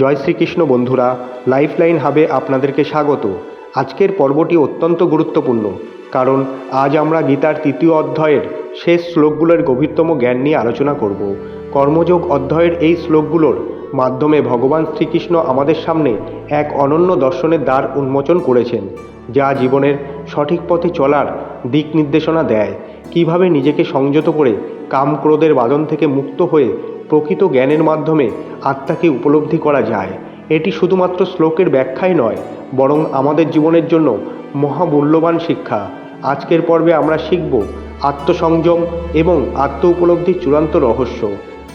জয় শ্রীকৃষ্ণ বন্ধুরা লাইফলাইন হাবে আপনাদেরকে স্বাগত। আজকের পর্বটি অত্যন্ত গুরুত্বপূর্ণ, কারণ আজ আমরা গীতার তৃতীয় অধ্যায়ের শেষ শ্লোকগুলোর গভীরতম জ্ঞান নিয়ে আলোচনা করব। কর্মযোগ অধ্যায়ের এই শ্লোকগুলোর মাধ্যমে ভগবান শ্রীকৃষ্ণ আমাদের সামনে এক অনন্য দর্শনের দ্বার উন্মোচন করেছেন, যা জীবনের সঠিক পথে চলার দিক নির্দেশনা দেয়। কীভাবে নিজেকে সংযত করে কাম ক্রোধের বাদন থেকে মুক্ত হয়ে প্রকৃত জ্ঞানের মাধ্যমে আত্মাকে উপলব্ধি করা যায়। এটি শুধুমাত্র শ্লোকের ব্যাখ্যাই নয়, বরং আমাদের জীবনের জন্য মহামূল্যবান শিক্ষা। আজকের পর্বে আমরা শিখব আত্মসংযম এবং আত্ম উপলব্ধির চূড়ান্ত রহস্য।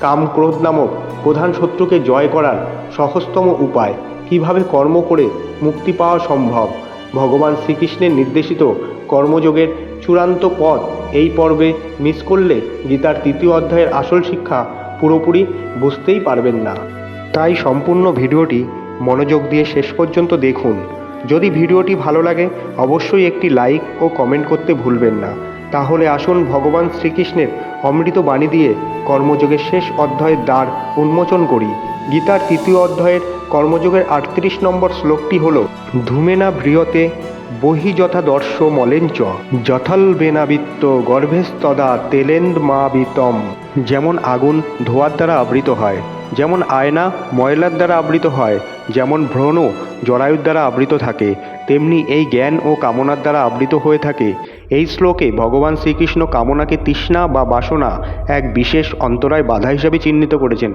কাম ক্রোধ নামক প্রধান শত্রুকে জয় করার সহজতম উপায় কীভাবে কর্ম করে মুক্তি পাওয়া সম্ভব, ভগবান শ্রীকৃষ্ণের নির্দেশিত কর্মযোগের চূড়ান্ত পথ এই পর্বে মিস করলে গীতার তৃতীয় অধ্যায়ের আসল শিক্ষা পুরোপুরি বুঝতেই পারবেন না। তাই সম্পূর্ণ ভিডিওটি মনোযোগ দিয়ে শেষ পর্যন্ত দেখুন। যদি ভিডিওটি ভালো লাগে, অবশ্যই একটি লাইক ও কমেন্ট করতে ভুলবেন না। তাহলে আসুন ভগবান শ্রীকৃষ্ণের অমৃত বাণী দিয়ে কর্মযোগের শেষ অধ্যায়ের দ্বার উন্মোচন করি। গীতার তৃতীয় অধ্যায়ের কর্মযোগের আটত্রিশ নম্বর শ্লোকটি হল ধূমেনা বৃহতে বহি যথা দর্শ মলেঞ্চ, যথল বেনাবৃত্ত গর্ভেস্তদা তেলেন্দ মাবিতম। যেমন আগুন ধোয়ার দ্বারা আবৃত হয়, যেমন আয়না ময়লার দ্বারা আবৃত হয় যেমন ভ্রণ জরায়ুর দ্বারা আবৃত থাকে, তেমনি এই জ্ঞান ও কামনার দ্বারা আবৃত হয়ে থাকে। এই শ্লোকে ভগবান শ্রীকৃষ্ণ কামনাকে তৃষ্ণা বা বাসনা এক বিশেষ অন্তরায় বাধা হিসাবে চিহ্নিত করেছেন,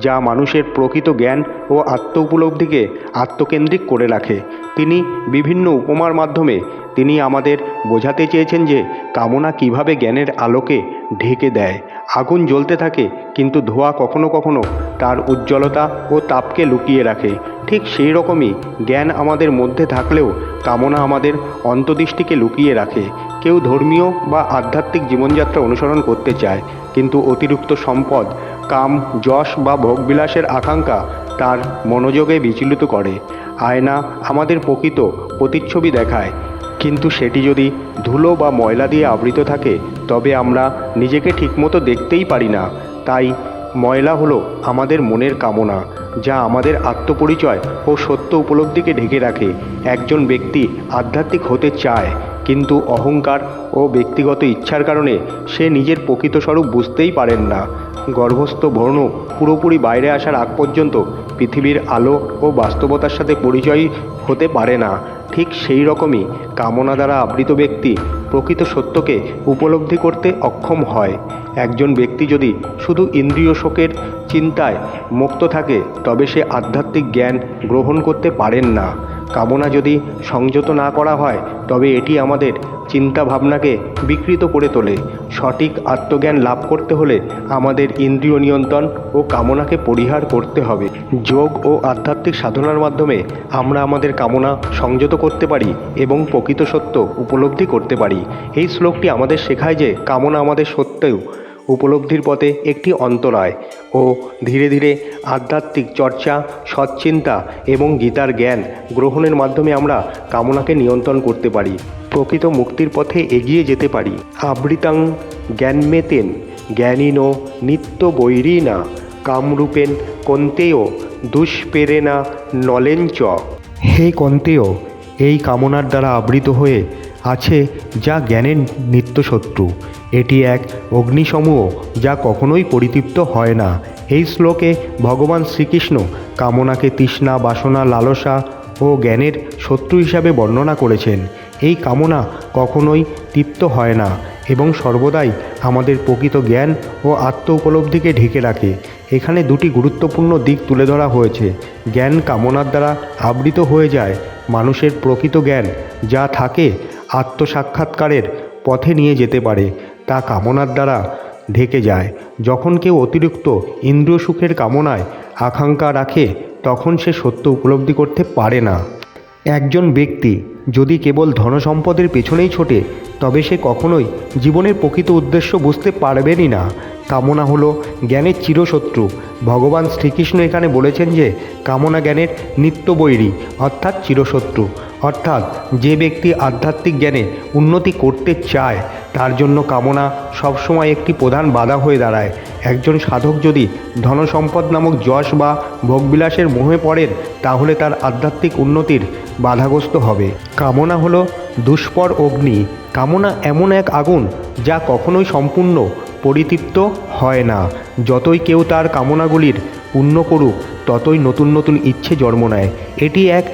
যা মানুষের প্রকৃত জ্ঞান ও আত্ম উপলব্ধিকে আত্মকেন্দ্রিক করে রাখে। তিনি বিভিন্ন উপমার মাধ্যমে তিনি আমাদের বোঝাতে চেয়েছেন যে কামনা কীভাবে জ্ঞানের আলোকে ঢেকে দেয়। আগুন জ্বলতে থাকে, কিন্তু ধোঁয়া কখনো কখনো তার উজ্জ্বলতা ও তাপকে লুকিয়ে রাখে। ঠিক সেই রকমই জ্ঞান আমাদের মধ্যে থাকলেও কামনা আমাদের অন্তদৃষ্টিকে লুকিয়ে রাখে। কেউ ধর্মীয় বা আধ্যাত্মিক জীবনযাত্রা অনুসরণ করতে চায়, কিন্তু অতিরিক্ত সম্পদ, কাম, যশ বা ভোগবিলাসের আকাঙ্ক্ষা তার মনোযোগে বিচলিত করে। আয়না আমাদের প্রকৃত প্রতিচ্ছবি দেখায়, কিন্তু সেটি যদি ধুলো বা ময়লা দিয়ে আবৃত থাকে, তবে আমরা নিজেকে ঠিকমতো দেখতেই পারি না। তাই ময়লা হলো আমাদের মনের কামনা। যা আমাদের আত্মপরিচয় ও সত্য উপলব্ধিকে ঢেকে রাখে। একজন ব্যক্তি আধ্যাত্মিক হতে চায়, কিন্তু অহংকার ও ব্যক্তিগত ইচ্ছার কারণে সে নিজের প্রকৃত স্বরূপ বুঝতেই পারেন না। গর্ভস্থ বর্ণ পুরোপুরি বাইরে আসার আগ পর্যন্ত পৃথিবীর আলো ও বাস্তবতার সাথে পরিচয় হতে পারে না। ঠিক সেই রকমই কামনা দ্বারা আবৃত ব্যক্তি প্রকৃত সত্যকে উপলব্ধি করতে অক্ষম হয়। একজন ব্যক্তি যদি শুধু ইন্দ্রিয় শোকের চিন্তায় মুক্ত থাকে, তবে সে আধ্যাত্মিক জ্ঞান গ্রহণ করতে পারেন না। কামনা যদি সংযত না করা হয়, তবে এটি আমাদের চিন্তা ভাবনাকে বিকৃত করে তোলে। সঠিক আত্মজ্ঞান লাভ করতে হলে আমাদের ইন্দ্রিয় নিয়ন্ত্রণ ও কামনাকে পরিহার করতে হবে। যোগ ও আধ্যাত্মিক সাধনার মাধ্যমে আমরা আমাদের কামনা সংযত করতে পারি এবং প্রকৃত সত্য উপলব্ধি করতে পারি। এই শ্লোকটি আমাদের শেখায় যে কামনা আমাদের সত্যেও উপলব্ধির পথে একটি অন্তরায় ও ধীরে ধীরে আধ্যাত্মিক চর্চা, সৎচিন্তা এবং গীতার জ্ঞান গ্রহণের মাধ্যমে আমরা কামনাকে নিয়ন্ত্রণ করতে পারি, প্রকৃত মুক্তির পথে এগিয়ে যেতে পারি। আবৃতাং জ্ঞানমেতেন জ্ঞানীন নিত্য বৈরীনা কামরূপেন কন্তেয় দুষ্পেরেনা নলেঞ্চ। হে কন্তেয়, এই কামনার দ্বারা আবৃত হয়ে আছে যা জ্ঞানের নিত্য শত্রু এটি এক অগ্নিসমূহ যা কখনোই পরিতৃপ্ত হয় না। এই শ্লোকে ভগবান শ্রীকৃষ্ণ কামনাকে তৃষ্ণা, বাসনা, লালসা ও জ্ঞানের শত্রু হিসাবে বর্ণনা করেছেন। এই কামনা কখনোই তৃপ্ত হয় না এবং সর্বদাই আমাদের প্রকৃত জ্ঞান ও আত্ম উপলব্ধিকে ঢেকে রাখে। এখানে দুটি গুরুত্বপূর্ণ দিক তুলে ধরা হয়েছে। জ্ঞান কামনার দ্বারা আবৃত হয়ে যায় মানুষের প্রকৃত জ্ঞান যা থাকে আত্মসাক্ষাৎকারের পথে নিয়ে যেতে পারে। তা কামনার দ্বারা ঢেকে যায়। যখন কেউ অতিরিক্ত ইন্দ্রিয় সুখের কামনায় আকাঙ্ক্ষা রাখে, তখন সে সত্য উপলব্ধি করতে পারে না। একজন ব্যক্তি যদি কেবল ধনসম্পদের পেছনেই ছোটে তবে সে কখনোই জীবনের প্রকৃত উদ্দেশ্য বুঝতে পারবেনই না। কামনা হলো জ্ঞানের চিরশত্রু। ভগবান শ্রীকৃষ্ণ এখানে বলেছেন যে, কামনা জ্ঞানের নিত্য বৈরী অর্থাৎ চিরশত্রু। অর্থাৎ যে ব্যক্তি আধ্যাত্মিক জ্ঞানে উন্নতি করতে চায়, তার জন্য কামনা সবসময় একটি প্রধান বাধা হয়ে দাঁড়ায়। একজন সাধক যদি ধনসম্পদ নামক যশ বা ভোগবিলাসের মোহে পড়েন, তাহলে তার আধ্যাত্মিক উন্নতির বাধাগ্রস্ত হবে। কামনা হলো দুষ্পর অগ্নি, কামনা এমন এক আগুন যা কখনোই সম্পূর্ণ, পরিতৃপ্ত হয় না। যতই কেউ তার কামনাগুলির পূর্ণ করুক, ততই নতুন নতুন ইচ্ছে জন্ম নেয়। এটি এক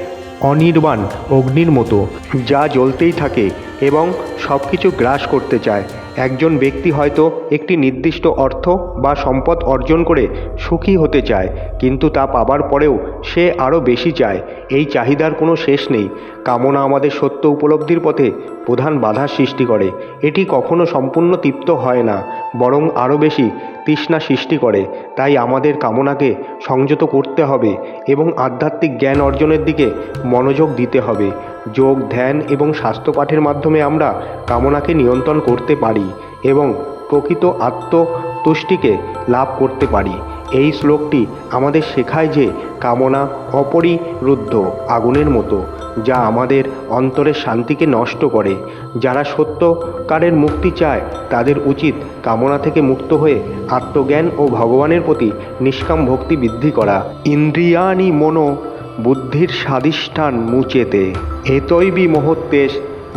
অনির্বাণ অগ্নির মতো, যা জ্বলতেই থাকে এবং সব কিছু গ্রাস করতে চায়। একজন ব্যক্তি হয়তো একটি নির্দিষ্ট অর্থ বা সম্পদ অর্জন করে সুখী হতে চায়, কিন্তু তা পাবার পরেও সে আরও বেশি চায়। এই চাহিদার কোনো শেষ নেই। কামনা আমাদের সত্য উপলব্ধির পথে প্রধান বাধার সৃষ্টি করে। এটি কখনো সম্পূর্ণ তৃপ্ত হয় না, বরং আরও বেশি তৃষ্ণা সৃষ্টি করে। তাই আমাদের কামনাকে সংযত করতে হবে এবং আধ্যাত্মিক জ্ঞান অর্জনের দিকে মনোযোগ দিতে হবে। যোগ, ধ্যান এবং স্বাস্থ্যপাঠের মাধ্যমে আমরা কামনাকে নিয়ন্ত্রণ করতে পারি। এবং প্রকৃত আত্মতুষ্টিকে লাভ করতে পারি। এই শ্লোকটি আমাদের শেখায় যে কামনা অপরিরুদ্ধ আগুনের মতো, যা আমাদের অন্তরের শান্তিকে নষ্ট করে। যারা সত্যকারের মুক্তি চায়, তাদের উচিত কামনা থেকে মুক্ত হয়ে আত্মজ্ঞান ও ভগবানের প্রতি নিষ্কাম ভক্তি বৃদ্ধি করা। ইন্দ্রিয়াণি মনো বুদ্ধির স্বাধিষ্ঠান মুচেতে। এতৈবি মহত্তেশ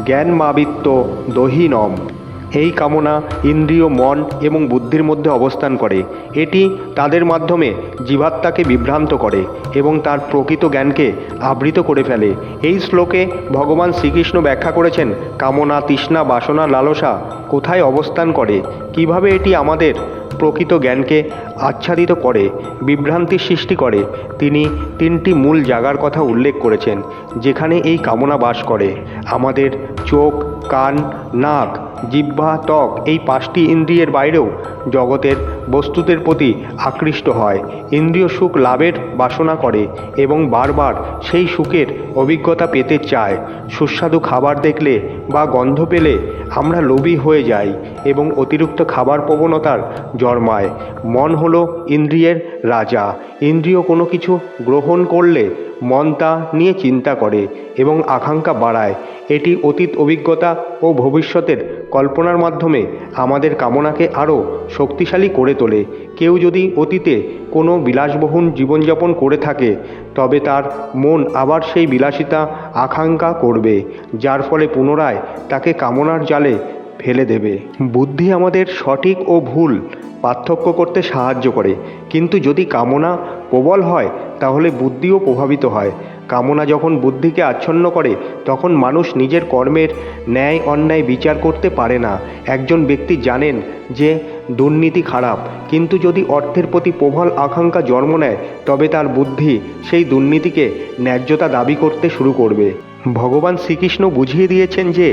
জ্ঞানমাবিত্য দহিনম। এই কামনা ইন্দ্রিয়, মন এবং বুদ্ধির মধ্যে অবস্থান করে। এটি তাদের মাধ্যমে জীবাত্মাকে বিভ্রান্ত করে এবং তার প্রকৃত জ্ঞানকে আবৃত করে ফেলে। এই শ্লোকে ভগবান শ্রীকৃষ্ণ ব্যাখ্যা করেছেন, কামনা, তৃষ্ণা, বাসনা, লালসা কোথায় অবস্থান করে? কীভাবে এটি আমাদের প্রকৃত জ্ঞানকে আচ্ছাদিত করে, বিভ্রান্তির সৃষ্টি করে? তিনি তিনটি মূল জাগার কথা উল্লেখ করেছেন, যেখানে এই কামনা বাস করে। আমাদের চোখ, কান, নাক জিহ্বা, ত্বক এই পাঁচটি ইন্দ্রিয়ের বাইরেও জগতের বস্তুদের প্রতি আকৃষ্ট হয়। ইন্দ্রিয় সুখ লাভের বাসনা করে এবং বারবার সেই সুখের অভিজ্ঞতা পেতে চায়। সুস্বাদু খাবার দেখলে বা গন্ধ পেলে আমরা লোভী হয়ে যাই এবং অতিরিক্ত খাবার প্রবণতার জন্মায় মন হলো ইন্দ্রিয়ের রাজা। ইন্দ্রিয় কোনো কিছু গ্রহণ করলে মন তা নিয়ে চিন্তা করে এবং আকাঙ্ক্ষা বাড়ায়। এটি অতীত অভিজ্ঞতা ও ভবিষ্যতের কল্পনার মাধ্যমে আমাদের কামনাকে আরও শক্তিশালী করে তোলে। কেউ যদি অতীতে কোনো বিলাসবহুল জীবনযাপন করে থাকে, তবে তার মন আবার সেই বিলাসিতা, আকাঙ্ক্ষা করবে, যার ফলে পুনরায় তাকে কামনার জালে ফেলে দেবে। বুদ্ধি আমাদের সঠিক ও ভুল পার্থক্য করতে সাহায্য করে। কিন্তু যদি কামনা প্রবল হয়, তাহলে বুদ্ধিও প্রভাবিত হয়। কামনা যখন বুদ্ধিকে আচ্ছন্ন করে, তখন মানুষ নিজের কর্মের ন্যায় অন্যায় বিচার করতে পারে না। একজন ব্যক্তি জানেন যে দুর্নীতি খারাপ, কিন্তু যদি অর্থের প্রতি প্রবল আকাঙ্ক্ষা জন্ম নেয়, তবে তার বুদ্ধি সেই দুর্নীতিকে ন্যায্যতা দাবি করতে শুরু করবে। ভগবান শ্রীকৃষ্ণ বুঝিয়ে দিয়েছেন যে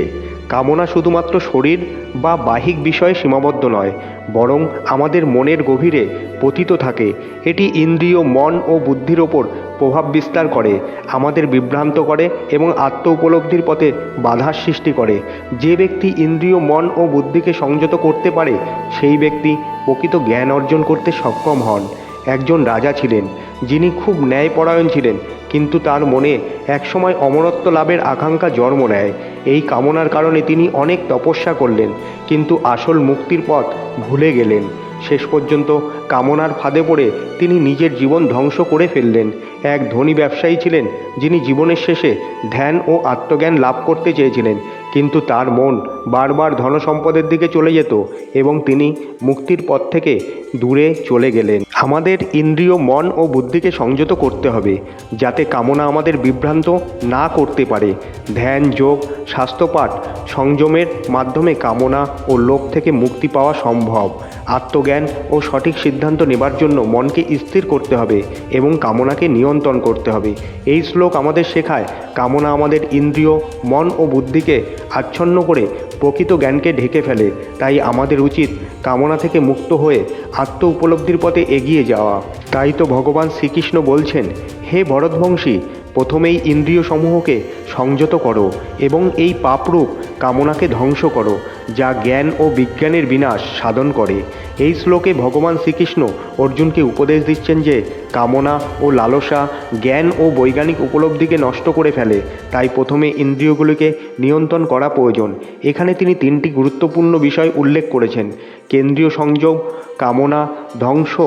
কামনা শুধুমাত্র শরীর বা বাহিক বিষয়ে সীমাবদ্ধ নয়, বরং আমাদের মনের গভীরে পতিত থাকে। এটি ইন্দ্রিয়, মন ও বুদ্ধির ওপর প্রভাব বিস্তার করে, আমাদের বিভ্রান্ত করে এবং আত্ম উপলব্ধির পথে বাধার সৃষ্টি করে। যে ব্যক্তি ইন্দ্রিয়, মন ও বুদ্ধিকে সংযত করতে পারে, সেই ব্যক্তি প্রকৃত জ্ঞান অর্জন করতে সক্ষম হন। একজন রাজা ছিলেন যিনি খুব ন্যায়পরায়ণ ছিলেন, কিন্তু তার মনে একসময় অমরত্ব লাভের আকাঙ্ক্ষা জন্ম নেয়। এই কামনার কারণে তিনি অনেক তপস্যা করলেন, কিন্তু আসল মুক্তির পথ ভুলে গেলেন। শেষ পর্যন্ত কামনার ফাঁদে পড়ে তিনি নিজের জীবন ধ্বংস করে ফেললেন। এক ধনী ব্যবসায়ী ছিলেন, যিনি জীবনের শেষে ধ্যান ও আত্মজ্ঞান লাভ করতে চেয়েছিলেন। কিন্তু তার মন বারবার ধনসম্পদের দিকে চলে যেত এবং তিনি মুক্তির পথ থেকে দূরে চলে গেলেন। আমাদের ইন্দ্রিয় মন ও বুদ্ধিকে সংযত করতে হবে, যাতে কামনা আমাদের বিভ্রান্ত না করতে পারে। ধ্যান, যোগ, স্বাস্থ্যপাঠ, সংযমের মাধ্যমে কামনা ও লোভ থেকে মুক্তি পাওয়া সম্ভব। আত্মজ্ঞান ও সঠিক সিদ্ধান্ত নেবার জন্য মনকে স্থির করতে হবে এবং কামনাকে নিয়ন্ত্রণ করতে হবে। এই শ্লোক আমাদের শেখায় কামনা আমাদের ইন্দ্রিয়, মন ও বুদ্ধিকে আচ্ছন্ন করে প্রকৃত জ্ঞানকে ঢেকে ফেলে। তাই আমাদের উচিত কামনা থেকে মুক্ত হয়ে আত্ম উপলব্ধির পথে এগিয়ে যাওয়া। তাই তো ভগবান শ্রীকৃষ্ণ বলছেন হে ভরতবংশী, প্রথমেই ইন্দ্রিয় সমূহকে সংযত করো এবং এই পাপরূপ কামনাকে ধ্বংস করো, যা জ্ঞান ও বিজ্ঞানের বিনাশ সাধন করে। এই শ্লোকে ভগবান শ্রীকৃষ্ণ অর্জুনকে উপদেশ দিচ্ছেন যে কামনা ও লালসা জ্ঞান ও বৈজ্ঞানিক উপলব্ধিকে নষ্ট করে ফেলে। তাই প্রথমে ইন্দ্রিয়গুলিকে নিয়ন্ত্রণ করা প্রয়োজন। এখানে তিনি তিনটি গুরুত্বপূর্ণ বিষয় উল্লেখ করেছেন। কেন্দ্রীয় সংযোগ, কামনা, ধ্বংস,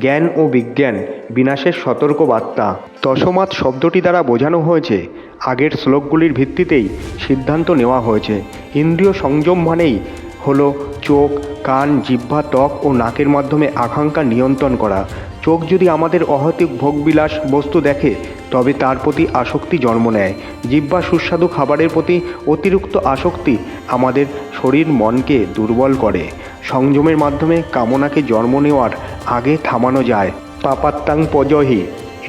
জ্ঞান ও বিজ্ঞান, বিনাশের সতর্ক বার্তা। তসমাৎ শব্দটি দ্বারা বোঝানো হয়েছে। আগের শ্লোকগুলির ভিত্তিতেই সিদ্ধান্ত নেওয়া হয়েছে। ইন্দ্রিয় সংযম মানেই হলো চোখ, কান, জিহ্বা, ত্বক ও নাকের মাধ্যমে আকাঙ্ক্ষা নিয়ন্ত্রণ করা। চোখ যদি আমাদের অহৈতুক ভোগবিলাস বস্তু দেখে, তবে তার প্রতি আসক্তি জন্ম নেয়। জিহ্বা সুস্বাদু খাবারের প্রতি অতিরিক্ত আসক্তি আমাদের শরীর মনকে দুর্বল করে। সংযমের মাধ্যমে কামনাকে জন্ম নেওয়ার আগে থামানো যায়। পাপাত্তাং পজহি,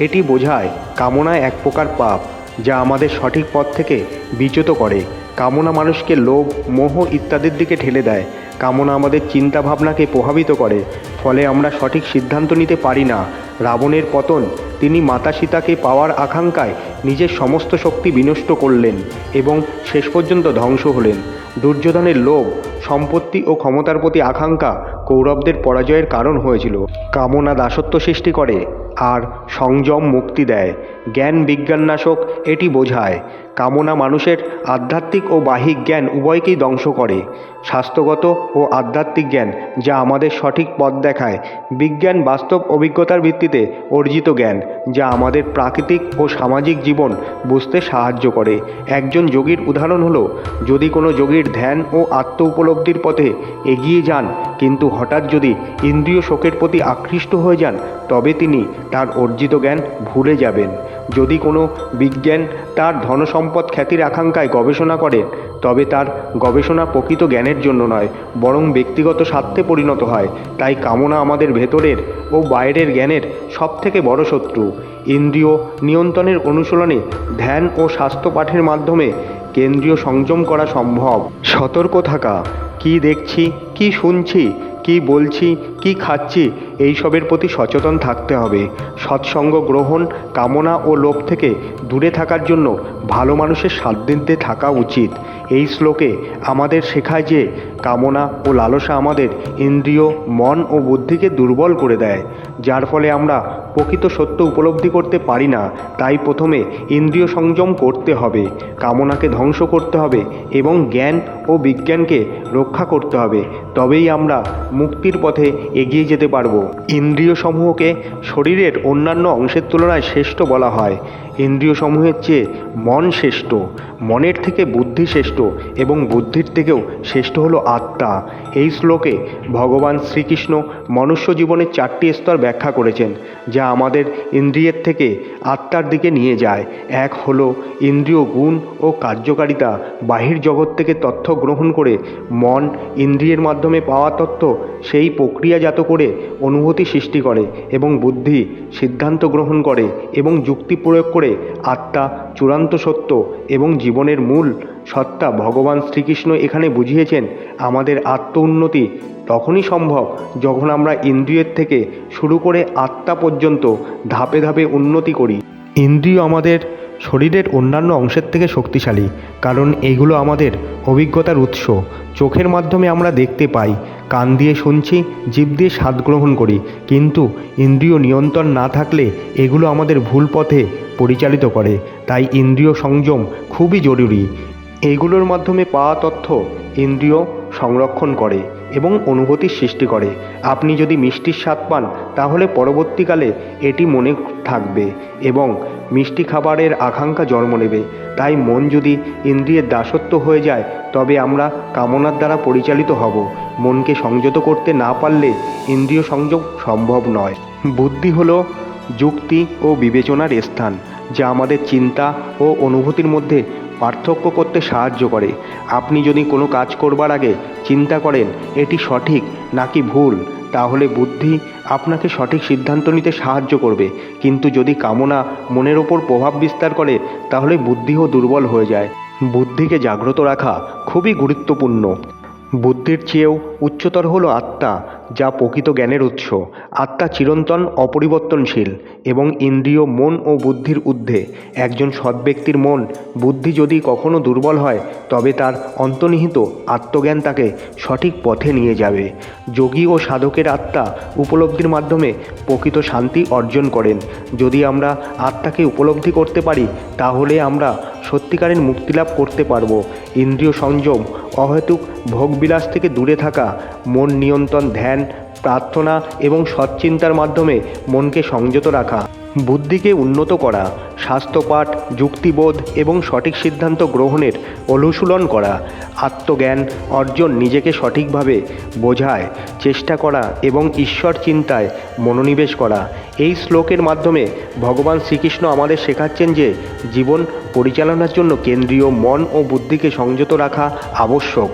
এটি বোঝায় কামনা এক প্রকার পাপ, যা আমাদের সঠিক পথ থেকে বিচ্যুত করে। কামনা মানুষকে লোভ, মোহ ইত্যাদির দিকে ঠেলে দেয়। কামনা আমাদের চিন্তা ভাবনাকে প্রভাবিত করে। ফলে আমরা সঠিক সিদ্ধান্ত নিতে পারি না। রাবণের পতন, তিনি মাতা সীতাকে পাওয়ার আকাঙ্ক্ষায় নিজের সমস্ত শক্তি বিনষ্ট করলেন এবং শেষ পর্যন্ত ধ্বংস হলেন। দুর্যোধনের লোভ, সম্পত্তি ও ক্ষমতার প্রতি আকাঙ্ক্ষা কৌরবদের পরাজয়ের কারণ হয়েছিল। কামনা দাসত্ব সৃষ্টি করে, আর সংযম মুক্তি দেয়। জ্ঞান বিজ্ঞান নাশক এটি বোঝায়। কামনা মানুষের আধ্যাত্মিক ও বাহিক জ্ঞান উভয়কেই ধ্বংস করে। স্বাস্থ্যগত ও আধ্যাত্মিক জ্ঞান যা আমাদের সঠিক পথ দেখায়, বিজ্ঞান বাস্তব অভিজ্ঞতার ভিত্তিতে অর্জিত জ্ঞান যা আমাদের প্রাকৃতিক ও সামাজিক জীবন বুঝতে সাহায্য করে। একজন যোগীর উদাহরণ হলো, যদি কোনো যোগীর ধ্যান ও আত্ম উপলব্ধির পথে এগিয়ে যান, কিন্তু হঠাৎ যদি ইন্দ্রিয় শোকের প্রতি আকৃষ্ট হয়ে যান, তবে তিনি তার অর্জিত জ্ঞান ভুলে যাবেন। যদি কোনো বিজ্ঞান তার ধনসম্পদ খ্যাতির আকাঙ্ক্ষায় গবেষণা করে, তবে তার গবেষণা প্রকৃত জ্ঞানের জন্য নয়, বরং ব্যক্তিগত স্বার্থে পরিণত হয়। তাই কামনা আমাদের ভেতরের ও বাইরের জ্ঞানের সবথেকে বড় শত্রু। ইন্দ্রিয় নিয়ন্ত্রণের অনুশীলনে ধ্যান ও স্বাস্থ্য পাঠের মাধ্যমে কেন্দ্রীয় সংযম করা সম্ভব। সতর্ক থাকা। কি দেখছি, কি শুনছি, কি বলছি কি খাচ্ছি? এইসবের প্রতি সচেতন থাকতে হবে। সৎসঙ্গ গ্রহণ, কামনা ও লোভ থেকে দূরে থাকার জন্য ভালো মানুষের সান্নিধ্যে থাকা উচিত। এই শ্লোকে আমাদের শেখায় যে, কামনা ও লালসা আমাদের ইন্দ্রিয়, মন ও বুদ্ধিকে দুর্বল করে দেয়, যার ফলে আমরা প্রকৃত সত্য উপলব্ধি করতে পারি না। তাই প্রথমে ইন্দ্রিয় সংযম করতে হবে, কামনাকে ধ্বংস করতে হবে এবং জ্ঞান ও বিজ্ঞানকে রক্ষা করতে হবে। তবেই আমরা মুক্তির পথে এগিয়ে যেতে পারব। ইন্দ্রিয় সমূহকে শরীরের অন্যান্য অংশের তুলনায় শ্রেষ্ঠ বলা হয়। ইন্দ্রিয় সমূহের চেয়ে মন শ্রেষ্ঠ, মনের থেকে বুদ্ধি শ্রেষ্ঠ এবং বুদ্ধির থেকেও শ্রেষ্ঠ হলো আত্মা। এই শ্লোকে ভগবান শ্রীকৃষ্ণ মনুষ্য জীবনের চারটি স্তর ব্যাখ্যা করেছেন, যা আমাদের ইন্দ্রিয়ের থেকে আত্মার দিকে নিয়ে যায়। এক হলো ইন্দ্রিয় গুণ ও কার্যকারিতা, বাহির জগৎ থেকে তথ্য গ্রহণ করে মন ইন্দ্রিয়ের মাধ্যমে পাওয়া তথ্য, সেই প্রক্রিয়াজাত করে অনুভূতি সৃষ্টি করে এবং বুদ্ধি সিদ্ধান্ত গ্রহণ করে এবং যুক্তি প্রয়োগ করে আত্মা চূড়ান্ত সত্য এবং জীবনের মূল সত্তা ভগবান শ্রীকৃষ্ণ এখানে বুঝিয়েছেন, আমাদের আত্ম উন্নতি তখনই সম্ভব যখন আমরা ইন্দ্রিয়ের থেকে শুরু করে আত্মা পর্যন্ত ধাপে ধাপে উন্নতি করি। ইন্দ্রিয় আমাদের শরীরের অন্যান্য অংশের থেকে শক্তিশালী, কারণ এগুলো আমাদের অভিজ্ঞতার উৎস। চোখের মাধ্যমে আমরা দেখতে পাই, কান দিয়ে শুনছি জীব দিয়ে স্বাদ গ্রহণ করি, কিন্তু ইন্দ্রিয় নিয়ন্ত্রণ না থাকলে এগুলো আমাদের ভুল পথে পরিচালিত করে। তাই ইন্দ্রিয় সংযম খুবই জরুরি। এগুলোর মাধ্যমে পাওয়া তথ্য ইন্দ্রিয় সংরক্ষণ করে। এবং অনুভূতির সৃষ্টি করে। আপনি যদি মিষ্টির স্বাদ পান, তাহলে পরবর্তীকালে এটি মনে থাকবে এবং মিষ্টি খাবারের আকাঙ্ক্ষা জন্ম নেবে। তাই মন যদি ইন্দ্রিয়ের দাসত্ব হয়ে যায়, তবে আমরা কামনার দ্বারা পরিচালিত হব। মনকে সংযত করতে না পারলে ইন্দ্রিয় সংযোগ সম্ভব নয়। বুদ্ধি হলো যুক্তি ও বিবেচনার স্থান, যা আমাদের চিন্তা ও অনুভূতির মধ্যে পার্থক্য করতে সাহায্য করে। আপনি যদি কোনো কাজ করবার আগে চিন্তা করেন, এটি সঠিক নাকি ভুল, তাহলে বুদ্ধি আপনাকে সঠিক সিদ্ধান্ত নিতে সাহায্য করবে। কিন্তু যদি কামনা মনের ওপর প্রভাব বিস্তার করে, তাহলে বুদ্ধিও দুর্বল হয়ে যায়। বুদ্ধিকে জাগ্রত রাখা খুবই গুরুত্বপূর্ণ। বুদ্ধির চেয়েও উচ্চতর হল আত্মা, যা প্রকৃত জ্ঞানের উৎস। আত্মা চিরন্তন, অপরিবর্তনশীল এবং ইন্দ্রিয়, মন ও বুদ্ধির ঊর্ধ্বে। একজন সৎ ব্যক্তির মন, বুদ্ধি যদি কখনো দুর্বল হয়, তবে তার অন্তর্নিহিত আত্মজ্ঞান তাকে সঠিক পথে নিয়ে যাবে। যোগী ও সাধকের আত্মা উপলব্ধির মাধ্যমে প্রকৃত শান্তি অর্জন করেন। যদি আমরা আত্মাকে উপলব্ধি করতে পারি, তাহলে আমরা সত্যিকারের মুক্তিলাভ করতে পারব। ইন্দ্রিয় সংযম, অহেতুক ভোগবিলাস থেকে দূরে থাকা, মন নিয়ন্ত্রণ, ধ্যান, প্রার্থনা এবং সচ্চিন্তার মাধ্যমে মনকে সংযত রাখা। বুদ্ধিকে উন্নত করা, স্বাস্থ্যপাঠ, যুক্তিবোধ এবং সঠিক সিদ্ধান্ত গ্রহণের অনুশীলন করা, আত্মজ্ঞান অর্জন নিজেকে সঠিকভাবে বোঝায়, চেষ্টা করা এবং ঈশ্বর চিন্তায় মনোনিবেশ করা। এই শ্লোকের মাধ্যমে ভগবান শ্রীকৃষ্ণ আমাদের শেখাচ্ছেন যে জীবন পরিচালনার জন্য কেন্দ্রীয় মন ও বুদ্ধিকে সংযত রাখা আবশ্যক।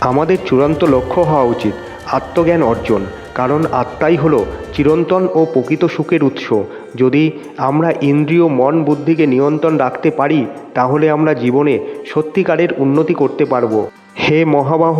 আমাদের চূড়ান্ত লক্ষ্য হওয়া উচিত, আত্মজ্ঞান অর্জন। কারণ আত্মাই হলো চিরন্তন ও প্রকৃত সুখের উৎস। যদি আমরা ইন্দ্রিয় মন বুদ্ধিকে নিয়ন্ত্রণ রাখতে পারি, তাহলে আমরা জীবনে সত্যিকারের উন্নতি করতে পারব। হে মহাবাহ,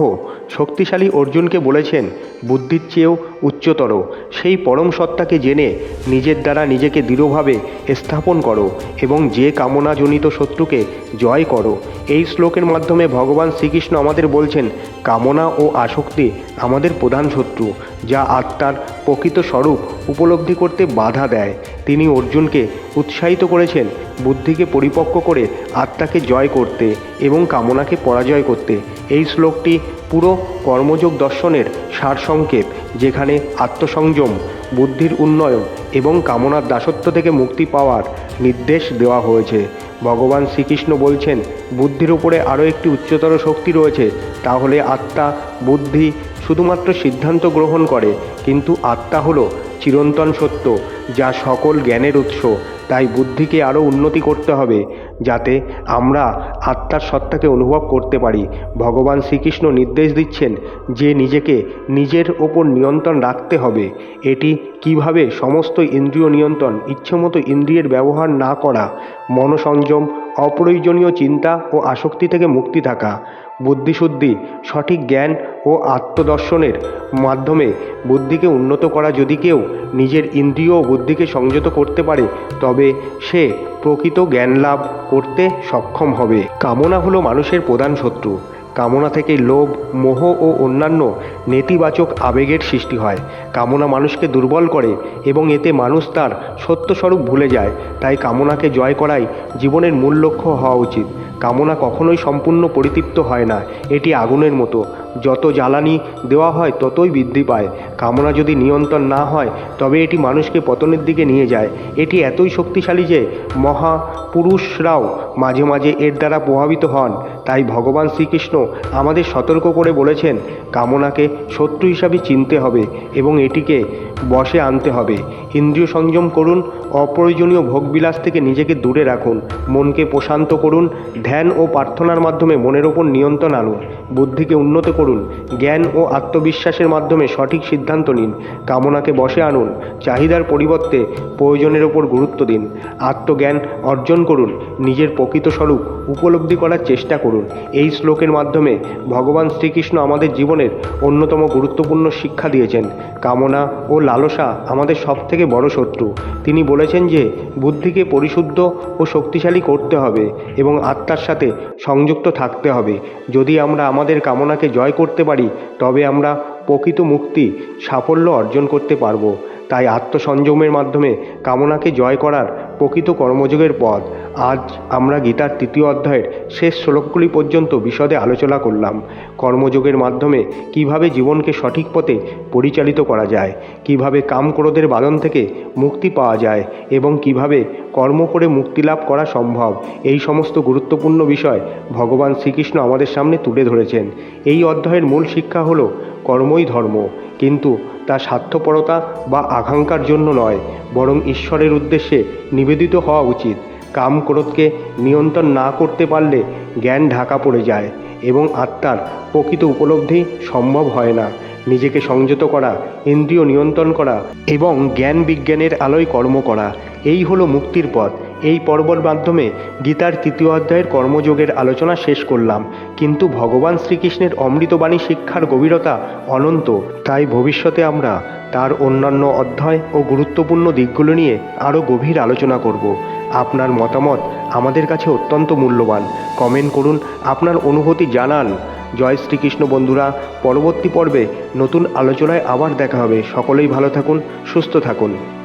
শক্তিশালী অর্জুনকে বলেছেন, বুদ্ধির চেয়েও উচ্চতর। সেই পরম সত্তাকে জেনে নিজের দ্বারা নিজেকে দৃঢ়ভাবে স্থাপন করো এবং যে কামনাজনিত শত্রুকে জয় করো। এই শ্লোকের মাধ্যমে ভগবান শ্রীকৃষ্ণ আমাদের বলছেন, কামনা ও আসক্তি আমাদের প্রধান শত্রু, যা আত্মার প্রকৃত স্বরূপ উপলব্ধি করতে বাধা দেয়। তিনি অর্জুনকে উৎসাহিত করেছেন, বুদ্ধিকে পরিপক্ক করে আত্মাকে জয় করতে। এবং কামনাকে পরাজয় করতে এই শ্লোকটি পুরো কর্মযোগ দর্শনের সারসংক্ষেপ, যেখানে আত্মসংযম, বুদ্ধির উন্নয়ন এবং কামনার দাসত্ব থেকে মুক্তি পাওয়ার নির্দেশ দেওয়া হয়েছে। ভগবান শ্রীকৃষ্ণ বলছেন, বুদ্ধির উপরে আরও একটি উচ্চতর শক্তি রয়েছে, তাহলে আত্মা, বুদ্ধি শুধুমাত্র সিদ্ধান্ত গ্রহণ করে, কিন্তু আত্মা হলো চিরন্তন সত্য, যা সকল জ্ঞানের উৎস। তাই বুদ্ধিকে আরও উন্নতি করতে হবে, যাতে আমরা আত্মার সত্তাকে অনুভব করতে পারি। ভগবান শ্রীকৃষ্ণ নির্দেশ দিচ্ছেন যে নিজেকে নিজের ওপর নিয়ন্ত্রণ রাখতে হবে। এটি কীভাবে সমস্ত ইন্দ্রিয় নিয়ন্ত্রণ, ইচ্ছেমতো ইন্দ্রিয়ের ব্যবহার না করা, মনসংযম, অপ্রয়োজনীয় চিন্তা ও আসক্তি থেকে মুক্তি থাকা বুদ্ধিশুদ্ধি, সঠিক জ্ঞান ও আত্মদর্শনের মাধ্যমে বুদ্ধিকে উন্নত করা যদি কেউ নিজের ইন্দ্রিয় ও বুদ্ধিকে সংযত করতে পারে, তবে সে প্রকৃত জ্ঞান লাভ করতে সক্ষম হবে। কামনা হলো মানুষের প্রধান শত্রু। কামনা থেকে লোভ, মোহ ও অন্যান্য নেতিবাচক আবেগের সৃষ্টি হয়। কামনা মানুষকে দুর্বল করে এবং এতে মানুষ তার সত্যস্বরূপ ভুলে যায়। তাই কামনাকে জয় করাই জীবনের মূল লক্ষ্য হওয়া উচিত। কামনা কখনোই সম্পূর্ণ পরিতৃপ্ত হয় না। এটি আগুনের মতো। যত জ্বালানি দেওয়া হয় ততই বৃদ্ধি পায়। কামনা যদি নিয়ন্ত্রণ না হয়, তবে এটি মানুষকে পতনের দিকে নিয়ে যায়। এটি এতই শক্তিশালী যে মহাপুরুষরাও মাঝে মাঝে এর দ্বারা প্রভাবিত হন। তাই ভগবান শ্রীকৃষ্ণ আমাদের সতর্ক করে বলেছেন, কামনাকে শত্রু হিসাবে চিনতে হবে এবং এটিকে বশে আনতে হবে। ইন্দ্রিয় সংযম করুন, অপ্রয়োজনীয় ভোগবিলাস থেকে নিজেকে দূরে রাখুন, মনকে প্রশান্ত করুন, ধ্যান ও প্রার্থনার মাধ্যমে মনের ওপর নিয়ন্ত্রণ আনুন। বুদ্ধিকে উন্নত করুন জ্ঞান ও আত্মবিশ্বাসের মাধ্যমে সঠিক সিদ্ধান্ত নিন। কামনাকে বশে আনুন। চাহিদার পরিবর্তে প্রয়োজনের ওপর গুরুত্ব দিন। আত্মজ্ঞান অর্জন করুন। নিজের প্রকৃত স্বরূপ উপলব্ধি করার চেষ্টা করুন। এই শ্লোকের মাধ্যমে ভগবান শ্রীকৃষ্ণ আমাদের জীবনের অন্যতম গুরুত্বপূর্ণ শিক্ষা দিয়েছেন। কামনা ও লালসা আমাদের সবথেকে বড় শত্রু। তিনি বলেছেন যে, বুদ্ধিকে পরিশুদ্ধ ও শক্তিশালী করতে হবে এবং আত্মার সাথে সংযুক্ত থাকতে হবে। যদি আমরা আমাদের কামনাকে জয় করতে পারি, তবে আমরা প্রকৃত মুক্তি, সাফল্য অর্জন করতে পারব। তাই আত্মসংযমের মাধ্যমে কামনাকে জয় করার প্রকৃত কর্মযোগের পথ। আজ আমরা গীতার তৃতীয় অধ্যায়ের শেষ শ্লোকগুলি পর্যন্ত বিশদে আলোচনা করলাম। কর্মযোগের মাধ্যমে কীভাবে জীবনকে সঠিক পথে পরিচালিত করা যায়, কীভাবে কাম ক্রোধের বাঁধন থেকে মুক্তি পাওয়া যায় এবং কীভাবে কর্ম করে মুক্তি লাভ করা সম্ভব, এই সমস্ত গুরুত্বপূর্ণ বিষয় ভগবান শ্রীকৃষ্ণ আমাদের সামনে তুলে ধরেছেন। এই অধ্যায়ের মূল শিক্ষা হলো কর্মই ধর্ম, কিন্তু তা স্বার্থপরতা বা আকাঙ্ক্ষার জন্য নয়, বরং ঈশ্বরের উদ্দেশ্যে নিবেদিত হওয়া উচিত। কাম ক্রোধকে নিয়ন্ত্রণ না করতে পারলে জ্ঞান ঢাকা পড়ে যায় এবং আত্মার প্রকৃত উপলব্ধি সম্ভব হয় না। নিজেকে সংযত করা, ইন্দ্রিয় নিয়ন্ত্রণ করা এবং জ্ঞান বিজ্ঞানের আলোয় কর্ম করা, এই হলো মুক্তির পথ। এই পর্বর মাধ্যমে গীতার তৃতীয় অধ্যায়ের কর্মযোগের আলোচনা শেষ করলাম। কিন্তু ভগবান শ্রীকৃষ্ণের অমৃতবাণী শিক্ষার গভীরতা অনন্ত। তাই ভবিষ্যতে আমরা তার অন্যান্য অধ্যায় ও গুরুত্বপূর্ণ দিকগুলো নিয়ে আরও গভীর আলোচনা করব। আপনার মতামত আমাদের কাছে অত্যন্ত মূল্যবান। কমেন্ট করুন, আপনার অনুভূতি জানান। জয় শ্রীকৃষ্ণ বন্ধুরা, পরবর্তী পর্বে নতুন আলোচনায় আবার দেখা হবে। সকলেই ভালো থাকুন, সুস্থ থাকুন।